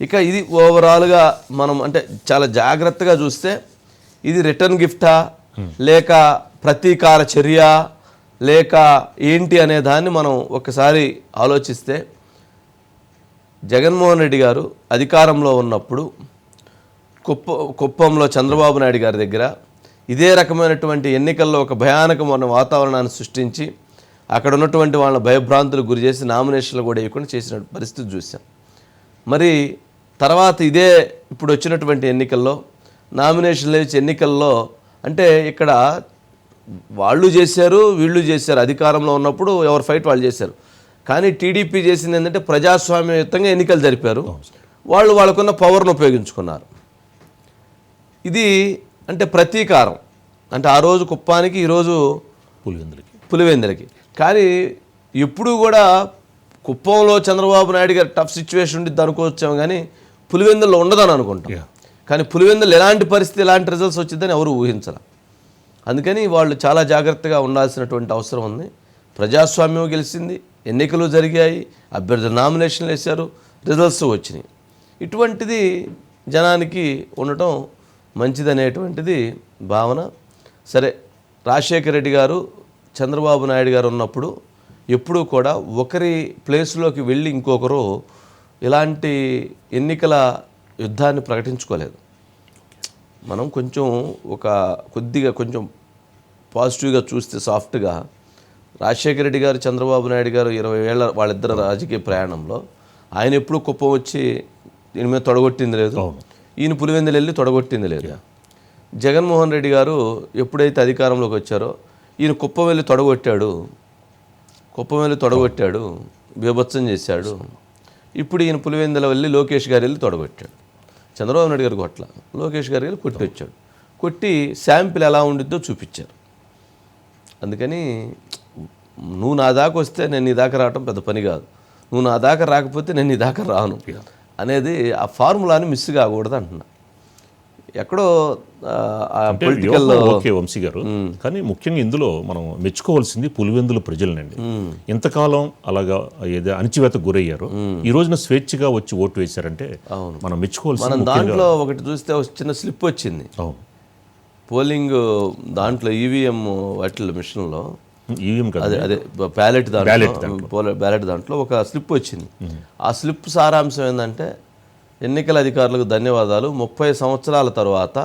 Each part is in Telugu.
ఇక ఇది ఓవరాల్గా మనం అంటే చాలా జాగ్రత్తగా చూస్తే ఇది రిటర్న్ గిఫ్టా లేక ప్రతీకార చర్య? లేక ఏంటి అనే దాన్ని మనం ఒకసారి ఆలోచిస్తే జగన్మోహన్ రెడ్డి గారు అధికారంలో ఉన్నప్పుడు కుప్ప కుప్పంలో చంద్రబాబు నాయుడు గారి దగ్గర ఇదే రకమైనటువంటి ఎన్నికల్లో ఒక భయానకమైన వాతావరణాన్ని సృష్టించి అక్కడ ఉన్నటువంటి వాళ్ళ భయభ్రాంతులకు గురి చేసి నామినేషన్లు కూడా వేయకుండా చేసిన పరిస్థితి చూసాం మరి తర్వాత ఇదే ఇప్పుడు వచ్చినటువంటి ఎన్నికల్లో నామినేషన్లు వేసి ఎన్నికల్లో అంటే ఇక్కడ వాళ్ళు చేశారు వీళ్ళు చేశారు అధికారంలో ఉన్నప్పుడు ఎవరు ఫైట్ వాళ్ళు చేశారు. కానీ టీడీపీ చేసింది ఏంటంటే ప్రజాస్వామ్యయుతంగా ఎన్నికలు జరిపారు. వాళ్ళు వాళ్ళకున్న పవర్ను ఉపయోగించుకున్నారు. ఇది అంటే ప్రతీకారం. అంటే ఆ రోజు కుప్పానికి ఈరోజు పులివెందులకి. పులివెందులకి. కానీ ఎప్పుడు కూడా కుప్పంలో చంద్రబాబు నాయుడు గారు టఫ్ సిచ్యువేషన్ ఉండిద్ది అనుకోవచ్చాము కానీ పులివెందుల్లో ఉండదని అనుకుంటాం. కానీ పులివెందులు ఎలాంటి పరిస్థితి ఎలాంటి రిజల్ట్స్ వచ్చిందని ఎవరు ఊహించరు. అందుకని వాళ్ళు చాలా జాగ్రత్తగా ఉండాల్సినటువంటి అవసరం ఉంది. ప్రజాస్వామ్యం గెలిచింది ఎన్నికలు జరిగాయి అభ్యర్థులు నామినేషన్లు వేశారు రిజల్ట్స్ వచ్చినాయి. ఇటువంటిది జనానికి ఉండటం మంచిదనేటువంటిది భావన. సరే రాజశేఖర రెడ్డి గారు చంద్రబాబు నాయుడు గారు ఉన్నప్పుడు ఎప్పుడూ కూడా ఒకరి ప్లేస్లోకి వెళ్ళి ఇంకొకరు ఇలాంటి ఎన్నికల యుద్ధాన్ని ప్రకటించుకోలేదు. మనం కొంచెం ఒక కొద్దిగా కొంచెం పాజిటివ్గా చూస్తే సాఫ్ట్గా రాజశేఖర రెడ్డి గారు చంద్రబాబు నాయుడు గారు ఇరవై ఏళ్ళ వాళ్ళిద్దరు రాజకీయ ప్రయాణంలో ఆయన ఎప్పుడు కుప్పం వచ్చి దీని మీద తొడగొట్టింది లేదు. ఈయన పులివెందులు వెళ్ళి తొడగొట్టింది లేదు. జగన్మోహన్ రెడ్డి గారు ఎప్పుడైతే అధికారంలోకి వచ్చారో ఈయన కుప్పం వెళ్ళి తొడగొట్టాడు. కుప్పం వెళ్ళి తొడగొట్టాడు. బీభత్సం చేశాడు. ఇప్పుడు ఈయన పులివెందుల వెళ్ళి లోకేష్ గారు వెళ్ళి తొడగొట్టాడు. చంద్రబాబు నాయుడు గారు కొట్ల. లోకేష్ గారు వెళ్ళి కొట్టి వచ్చాడు కొట్టి శాంపిల్ ఎలా ఉండిద్దో చూపించారు. అందుకని నువ్వు నా దాకా వస్తే నేను నీ దాకా రావటం పెద్ద పని కాదు. నువ్వు నా దాకా రాకపోతే నేను నీ దాకా రాను అనేది ఆ ఫార్ములాని మిస్ కాకూడదు అంటున్నా. ఎక్కడో పొలిటికల్ ఓకే వంశీ గారు. కానీ ముఖ్యంగా ఇందులో మనం మెచ్చుకోవాల్సింది పులివెందుల ప్రజలనండి. ఇంతకాలం అలాగా ఏదో అణచివేత గురయ్యారు. ఈ రోజున స్వేచ్ఛగా వచ్చి ఓటు వేశారంటే మనం మెచ్చుకోవాల్సింది దాంట్లో ఒకటి చూస్తే ఒక చిన్న స్లిప్ వచ్చింది. అవును. పోలింగ్ దాంట్లో ఈవీఎం వాటిలో మిషన్లో ఈవీఎం కదా. అదే అదే బ్యాలెట్ దాంట్లో బ్యాలెట్ దాంట్లో. ఒక స్లిప్ వచ్చింది. ఆ స్లిప్ సారాంశం ఏంటంటే ఎన్నికల అధికారులకు ధన్యవాదాలు. ముప్పై సంవత్సరాల తర్వాత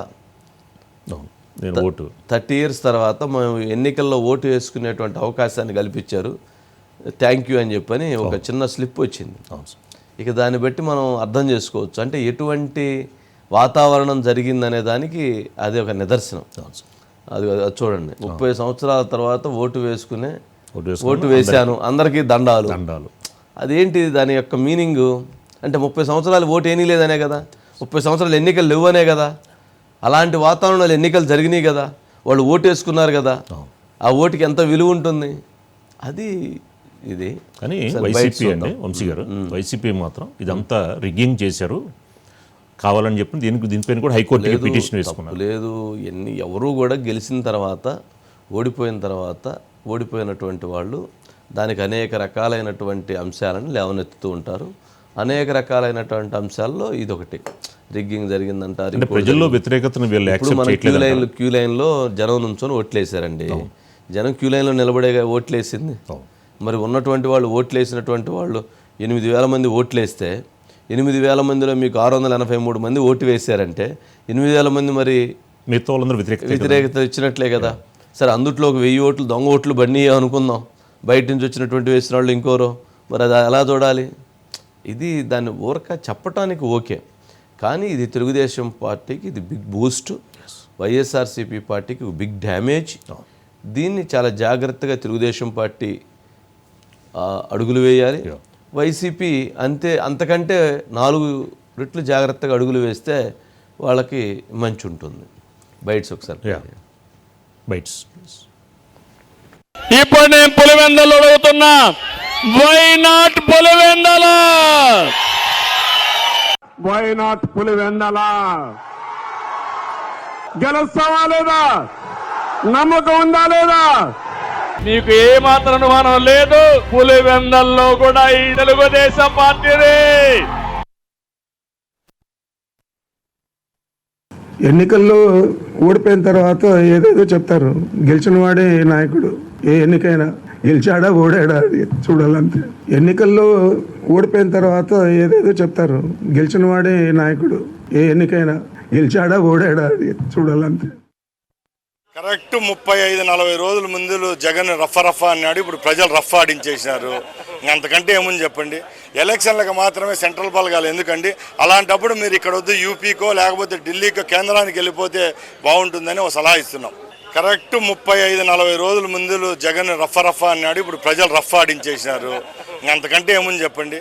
ఓటు. థర్టీ ఇయర్స్ తర్వాత మేము ఎన్నికల్లో ఓటు వేసుకునేటువంటి అవకాశాన్ని కల్పించారు. థ్యాంక్ యూ అని చెప్పని ఒక చిన్న స్లిప్ వచ్చింది. ఇక దాన్ని బట్టి మనం అర్థం చేసుకోవచ్చు. అంటే ఎటువంటి వాతావరణం జరిగిందనే దానికి అది ఒక నిదర్శనం. అది చూడండి. ముప్పై సంవత్సరాల తర్వాత ఓటు వేసుకునే ఓటు వేసుకుని ఓటు వేశాను. అందరికీ దండాలు. దండాలు. అదేంటి దాని యొక్క మీనింగ్? అంటే ముప్పై సంవత్సరాలు ఓటు ఏమీ లేదనే కదా. ముప్పై సంవత్సరాలు ఎన్నికలు లేవనే కదా. అలాంటి వాతావరణంలో ఎన్నికలు జరిగినాయి కదా. వాళ్ళు ఓటు వేసుకున్నారు కదా ఆ ఓటుకి ఎంత విలువ ఉంటుంది? అది ఇది. కానీ వైసీపీ అండి వంశీ గారు వైసీపీ మాత్రం ఇదంతా రిగ్గింగ్ చేశారు. కావాలని చెప్పి దీనికి దీనిపైన కూడా హైకోర్టుకి పిటిషన్ వేసుకున్నారు. లేదు. ఎన్ని ఎవరు కూడా గెలిచిన తర్వాత ఓడిపోయిన తర్వాత ఓడిపోయినటువంటి వాళ్ళు దానికి అనేక రకాలైనటువంటి అంశాలను లేవనెత్తుతూ ఉంటారు. అనేక రకాలైనటువంటి అంశాల్లో ఇదొకటి. రిగ్గింగ్ జరిగిందంటారు ప్రజల్లో వ్యతిరేకతను ఇప్పుడు మన క్యూ లైన్లో క్యూ లైన్లో జనం నుంచొని ఓట్లేసారండి జనం క్యూ లైన్లో నిలబడే ఓట్లేసింది. మరి ఉన్నటువంటి వాళ్ళు ఓట్లేసినటువంటి వాళ్ళు ఎనిమిది వేల మంది ఓట్లేస్తే ఎనిమిది వేల మందిలో మీకు ఆరు వందల ఎనభై మూడు మంది ఓటు వేశారంటే ఎనిమిది వేల మంది మరి మిగతా వాళ్ళందరూ వ్యతిరేకత వ్యతిరేకత ఇచ్చినట్లే కదా. సరే అందుట్లో ఒక వెయ్యి ఓట్లు దొంగ ఓట్లు బండి అనుకుందాం. బయట నుంచి వచ్చినటువంటి వేసిన వాళ్ళు ఇంకోరో. మరి అది ఎలా చూడాలి? ఇది దాన్ని ఊరక చెప్పటానికి ఓకే. కానీ ఇది తెలుగుదేశం పార్టీకి ఇది బిగ్ బూస్ట్ వైఎస్ఆర్సీపీ పార్టీకి బిగ్ డ్యామేజ్ దీన్ని చాలా జాగ్రత్తగా తెలుగుదేశం పార్టీ అడుగులు వేయాలి. వైసీపీ అంతే అంతకంటే నాలుగు రెట్లు జాగ్రత్తగా అడుగులు వేస్తే వాళ్ళకి మంచి ఉంటుంది. బయట్స్ ఒకసారి. బైట్స్ ఇప్పుడు నేను పులివెందలు అడుగుతున్నా why not Pulivendula why not Pulivendula గెలుస్తావా లేదా? నమ్మకం ఉందా లేదా? నీకు ఏ మాత్రం అనుమానం లేదు పులివెందల్లో కూడా ఈ తెలుగుదేశం పార్టీని ఎన్నికల్లో ఓడిపోయిన తర్వాత ఏదేదో చెప్తారు గెలిచిన వాడే నాయకుడు ఏ ఎన్నికైనా గెలిచాడా ఓడాడా అది చూడాలంతే. ఎన్నికల్లో ఓడిపోయిన తర్వాత ఏదేదో చెప్తారు. గెలిచిన వాడే నాయకుడు ఏ ఎన్నికైనా గెలిచాడా ఓడాడా అది చూడాలంతే. కరెక్ట్ ముప్పై ఐదు నలభై రోజుల ముందు జగన్ రఫ రఫ అన్నాడు ఇప్పుడు ప్రజలు రఫ్ ఆడించేసినారు. అంతకంటే ఏముంది చెప్పండి? ఎలక్షన్లకు మాత్రమే సెంట్రల్ బలగాలు ఎందుకండి? అలాంటప్పుడు మీరు ఇక్కడ వద్దు యూపీకో లేకపోతే ఢిల్లీకో కేంద్రానికి వెళ్ళిపోతే బాగుంటుందని ఒక సలహా ఇస్తున్నాం. కరెక్ట్ ముప్పై ఐదు నలభై రోజుల ముందు జగన్ రఫ రఫ అన్నాడు. ఇప్పుడు ప్రజలు రఫ్ ఆడించేసినారు. అంతకంటే ఏముంది చెప్పండి?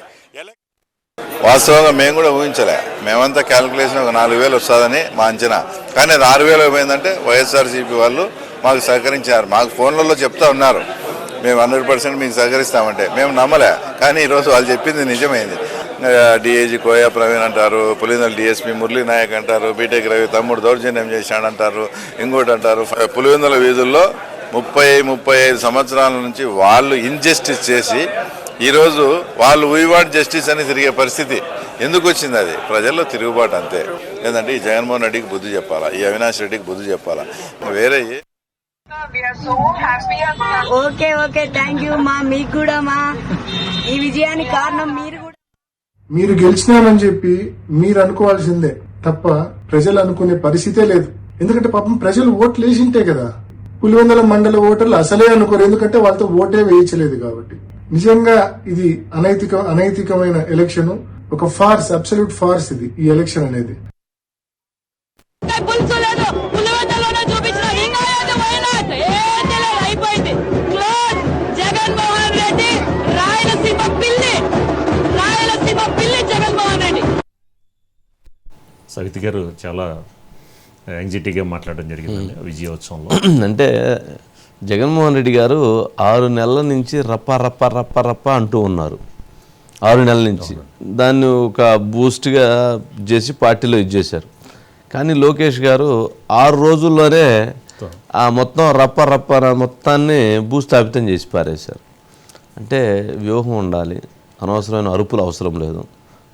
వాస్తవంగా మేము కూడా ఊహించలే. మేమంతా క్యాలిక్యులేషన్ ఒక నాలుగు వేలు వస్తుందని మా అంచనా. కానీ అది ఆరు వేలు అయిపోయిందంటే వైఎస్ఆర్సీపీ వాళ్ళు మాకు సహకరించారు మాకు ఫోన్లలో చెప్తా ఉన్నారు. మేము హండ్రెడ్ పర్సెంట్ మీకు సహకరిస్తామంటే. మేము నమ్మలే. కానీ ఈరోజు వాళ్ళు చెప్పింది నిజమైంది. డిఏజీ కోయా ప్రవీణ్ అంటారు పులివెందుల డిఎస్పీ మురళీ నాయక్ అంటారు బీటెక్ రవి తమ్ముడు దౌర్జన్యం చేశాడంటారు ఇంకోటి అంటారు పులివెందుల వీధుల్లో ముప్పై ముప్పై ఐదు సంవత్సరాల నుంచి వాళ్ళు ఇన్జస్టిస్ చేసి ఈరోజు వాళ్ళు వీ వాంట్ జస్టిస్ అని తిరిగే పరిస్థితి ఎందుకు వచ్చింది అది? ప్రజల్లో తిరుగుబాటు అంతే. ఏంటంటే ఈ జగన్మోహన్ రెడ్డికి బుద్ధి చెప్పాలా? ఈ అవినాష్ రెడ్డికి బుద్ధి చెప్పాలా? వేరే ఓకే ఓకే థ్యాంక్ యూ మా మీకు కూడా మా. ఈ విజయానికి కారణం మీరు మీరు గెలిచినానని చెప్పి మీరు అనుకోవాల్సిందే తప్ప ప్రజలు అనుకునే పరిస్థితే లేదు. ఎందుకంటే పాపం ప్రజలు ఓట్లు వేసింటే కదా. పులివెందుల మండల ఓటర్లు అసలే అనుకోరు. ఎందుకంటే వాళ్ళతో ఓటే వేయించలేదు కాబట్టి. నిజంగా ఇది అనైతిక అనైతికమైన ఎలక్షన్. ఒక ఫార్స్ అబ్సల్యూట్ ఫార్స్ ఇది ఈ ఎలక్షన్ అనేది. సవితి గారు చాలా యాంగ్జైటీగా మాట్లాడడం జరిగిందండి విజయోత్సవంలో. అంటే జగన్మోహన్ రెడ్డి గారు ఆరు నెలల నుంచి రప్ప రప్ప రప్ప రప్ప అంటూ ఉన్నారు. ఆరు నెలల నుంచి. దాన్ని ఒక బూస్ట్గా చేసి పార్టీలో ఇచ్చేశారు కానీ లోకేష్ గారు ఆరు రోజుల్లోనే ఆ మొత్తం రప్ప రప్ప మొత్తాన్ని భూస్థాపితం చేసి పారేశారు. అంటే వ్యూహం ఉండాలి. అనవసరమైన అరుపులు అవసరం లేదు.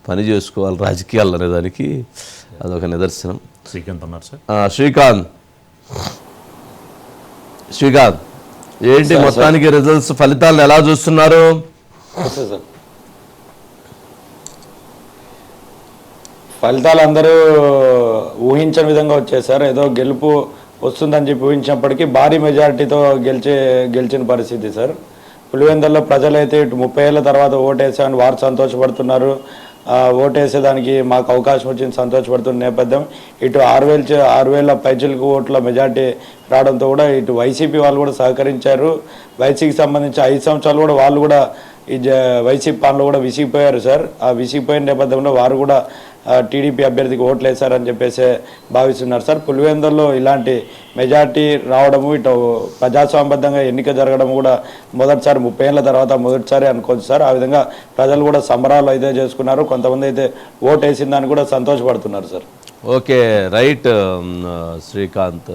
పని చేసుకోవాలి రాజకీయాలు అనే దానికి అదొక నిదర్శనం. శ్రీకాంత్ అన్నారు సార్. శ్రీకాంత్. శ్రీకాంత్ ఏంటి మొత్తానికి రిజల్ట్స్ ఫలితాలను ఎలా చూస్తున్నారు? ఫలితాలు అందరూ ఊహించని విధంగా వచ్చాయి సార్. ఏదో గెలుపు వస్తుందని చెప్పి ఊహించినప్పటికీ భారీ మెజారిటీతో గెలిచే గెలిచిన పరిస్థితి సార్. పులివెందుల్లో ప్రజలైతే ఇటు ముప్పై ఏళ్ళ తర్వాత ఓటేసామని వారు సంతోషపడుతున్నారు. ఓటేసేదానికి మాకు అవకాశం వచ్చింది సంతోషపడుతున్న నేపథ్యం. ఇటు ఆరు వేల ఆరు వేల పైచులకు ఓట్ల మెజార్టీ రావడంతో కూడా ఇటు వైసీపీ వాళ్ళు కూడా సహకరించారు. వైసీకి సంబంధించి ఐదు సంవత్సరాలు కూడా వాళ్ళు కూడా ఈ జ వైసీపీ పాలనలో కూడా విసిగిపోయారు సార్. ఆ విసిగిపోయిన నేపథ్యంలో వారు కూడా టీడీపీ అభ్యర్థికి ఓట్లేశారని చెప్పేసి భావిస్తున్నారు. సార్ పులివెందుల్లో ఇలాంటి మెజార్టీ రావడము ఇటు ప్రజాస్వామ్యబద్ధంగా ఎన్నిక జరగడం కూడా మొదటిసారి ముప్పై ఏళ్ళ తర్వాత మొదటిసారి అనుకోవచ్చు సార్. ఆ విధంగా ప్రజలు కూడా సంబరాలు అయితే చేసుకున్నారు. కొంతమంది అయితే ఓటు వేసిందని కూడా సంతోషపడుతున్నారు సార్. Okay right Srikanth.